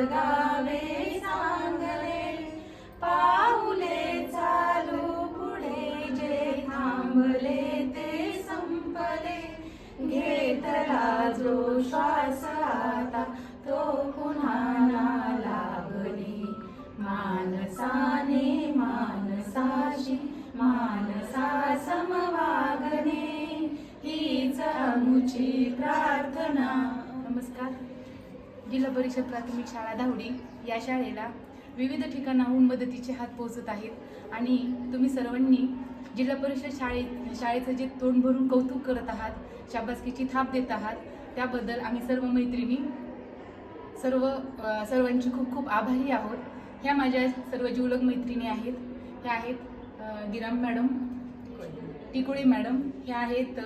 गावे सांगले पाऊले चालू पुढे जे थांबले ते संपले. घेतला जो श्वास आता तो पुन्हा ना लागली मानसाने मानसाशी मानसा समवागणे. हीच आमुची प्रार्थना. नमस्कार. जिल्हा परिषद प्राथमिक शाळा धावडी या शाळेला विविध ठिकाणाहून मदतीचे हात पोहोचत आहेत. आणि तुम्ही सर्वांनी जिल्हा परिषद शाळेत शाळेचं जे तोंड भरून कौतुक करत आहात शाबासकीची थाप देत आहात त्याबद्दल आम्ही सर्व मैत्रिणी सर्व सर्वांची खूप खूप आभारी आहोत. ह्या माझ्या सर्व जिवलग मैत्रिणी आहेत. ह्या आहेत गिराम मॅडम टिकोळे मॅडम ह्या आहेत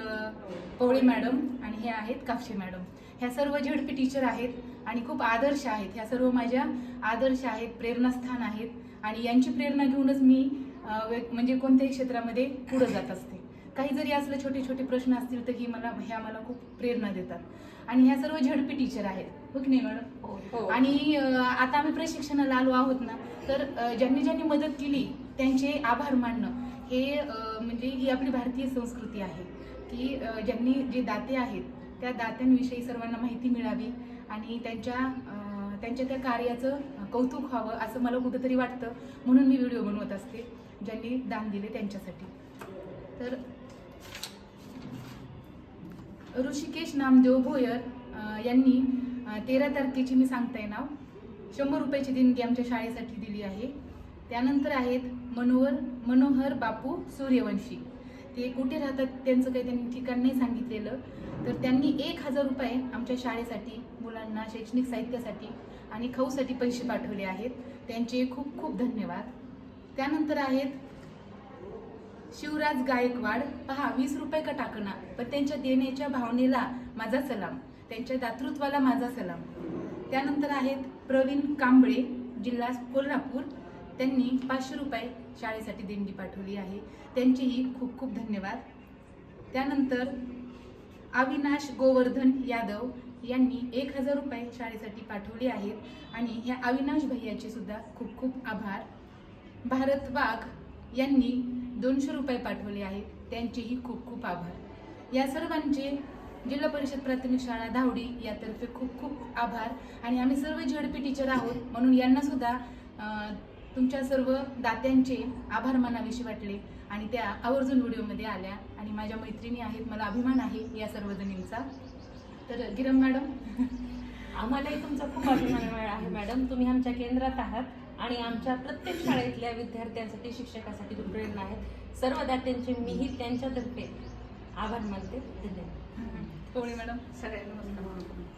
पवळे मॅडम आणि ह्या आहेत कापशे मॅडम. ह्या सर्व झेडपी टीचर आहेत आणि खूप आदर्श आहेत. ह्या सर्व माझ्या आदर्श आहेत प्रेरणास्थान आहेत आणि यांची प्रेरणा घेऊनच मी म्हणजे कोणत्याही क्षेत्रामध्ये पुढे जात असते. काही जरी असले छोटे छोटे प्रश्न असतील तर ही मला ह्या मला खूप प्रेरणा देतात. आणि ह्या सर्व झेडपी टीचर आहेत. हो की नाही मॅडम? आणि अ, आता आम्ही प्रशिक्षणाला आलो आहोत ना तर ज्यांनी ज्यांनी मदत केली त्यांचे आभार मानणं हे म्हणजे ही आपली भारतीय संस्कृती आहे. की ज्यांनी जे दाते आहेत त्या दात्यांविषयी सर्वांना माहिती मिळावी आणि त्यांच्या त्यांच्या त्या कार्याचं कौतुक व्हावं असं मला कुठंतरी वाटतं. म्हणून मी व्हिडिओ बनवत असते ज्यांनी दान दिले त्यांच्यासाठी. तर ऋषिकेश नामदेव भोयर यांनी तेरा तारखेची मी सांगताय नाव शंभर रुपयाची देणगी आमच्या शाळेसाठी दिली आहे. त्यानंतर आहेत मनोहर मनोहर बापू सूर्यवंशी. ते कुठे राहतात त्यांचं काही त्यांनी ठिकाण नाही सांगितलेलं. तर त्यांनी एक हजार रुपये आमच्या शाळेसाठी मुलांना शैक्षणिक साहित्यासाठी आणि खाऊसाठी पैसे पाठवले आहेत. त्यांचे खूप खूप धन्यवाद. त्यानंतर आहेत शिवराज गायकवाड. पहा वीस रुपये का टाकणा पण त्यांच्या देण्याच्या भावनेला माझा सलाम. त्यांच्या दातृत्वाला माझा सलाम. त्यानंतर आहेत प्रवीण कांबळे जिल्हा कोल्हापूर. त्यांनी पाचशे रुपये शाळेसाठी देणगी पाठवली आहे. त्यांचेही खूप खूप धन्यवाद. त्यानंतर अविनाश गोवर्धन यादव यांनी एक हजार रुपये शाळेसाठी पाठवले आहेत आणि ह्या अविनाश भैयाचे सुद्धा खूप खूप आभार. भारत वाघ यांनी दोनशे रुपये पाठवले आहेत. त्यांचेही खूप खूप आभार. या सर्वांचे जिल्हा परिषद प्राथमिक शाळा धावडी यातर्फे खूप खूप आभार. आणि आम्ही सर्व झेडपी टीचर आहोत म्हणून यांना सुद्धा तुमच्या सर्व दात्यांचे आभार मानावेसे वाटले आणि त्या आवर्जून व्हिडिओमध्ये आल्या आणि माझ्या मैत्रिणी आहेत मला अभिमान आहे या सर्वजणींचा. तर गिरम मॅडम. आम्हालाही तुमचा खूप अभिमान आहे मॅडम. तुम्ही आमच्या केंद्रात आहात आणि आमच्या प्रत्येक शाळेतल्या विद्यार्थ्यांसाठी शिक्षकासाठी तुम्ही प्रेरणा आहेत. सर्व दात्यांचे मीही त्यांच्यातर्फे आभार मानते. धन्यवाद. कोवळी मॅडम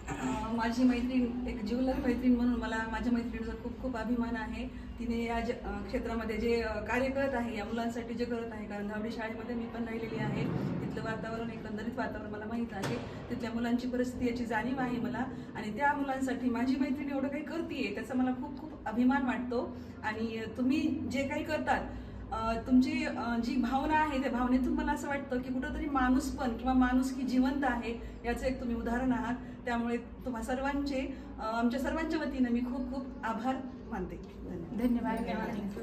अं, माझी मैत्रीण एक जीवलग मैत्रीण म्हणून मला माझ्या मैत्रिणीचा खूप खूप अभिमान आहे. तिने या ज- क्षेत्रामध्ये जे कार्य करत आहे या मुलांसाठी जे करत आहे कारण धावडी शाळेमध्ये मी पण राहिलेली आहे. तिथलं वातावरण एकंदरीत वातावरण मला माहीत आहे. तिथल्या मुलांची परिस्थिती याची जाणीव आहे मला. आणि त्या मुलांसाठी माझी मैत्रीण एवढं काही करते त्याचा मला खूप खूप अभिमान वाटतो. आणि तुम्ही जे काही करतात तुमची जी भावना आहे त्या भावनेतून मला असं वाटतं की कुठंतरी माणूस पण किंवा माणूस की जिवंत आहे याचं एक तुम्ही उदाहरण आहात. त्यामुळे तुम्हा सर्वांचे आमच्या सर्वांच्या वतीनं मी खूप खूप आभार मानते. धन्यवाद. धन्यवाद.